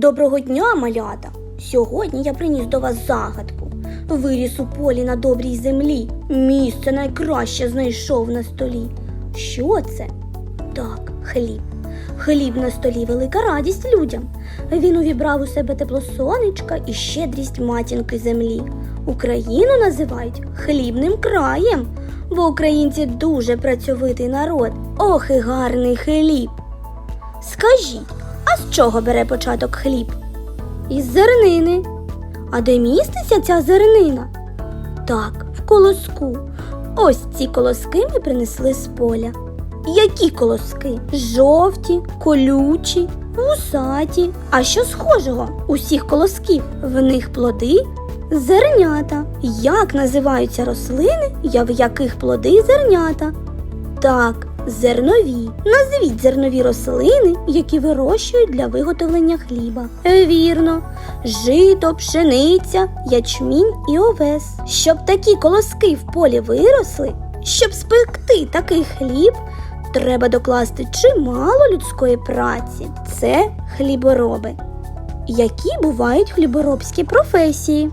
Доброго дня, малята! Сьогодні я приніс до вас загадку. Виріс у полі на добрій землі. Місце найкраще знайшов на столі. Що це? Так, хліб. Хліб на столі велика радість людям. Він увібрав у себе тепло сонечка і щедрість матінки землі. Україну називають хлібним краєм, бо українці дуже працьовитий народ. Ох і гарний хліб. Скажіть, а з чого бере початок хліб? Із зернини. А де міститься ця зернина? Так, в колоску. Ось ці колоски ми принесли з поля. Які колоски? Жовті, колючі, вусаті. А що схожого? Усіх колосків. В них плоди зернята. Як називаються рослини, я в яких плоди зернята? Так, зернові. Назвіть зернові рослини, які вирощують для виготовлення хліба. Вірно, жито, пшениця, ячмінь і овес. Щоб такі колоски в полі виросли, щоб спекти такий хліб, треба докласти чимало людської праці. Це хлібороби. Які бувають хліборобські професії?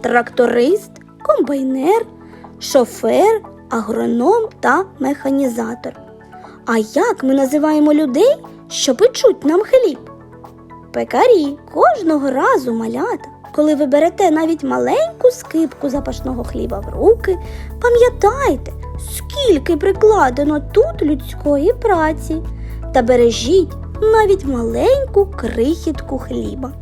Тракторист, комбайнер, шофер, агроном та механізатор. А як ми називаємо людей, що печуть нам хліб? Пекарі кожного разу малята, коли ви берете навіть маленьку скипку запашного хліба в руки, пам'ятайте, скільки прикладено тут людської праці, та бережіть навіть маленьку крихітку хліба.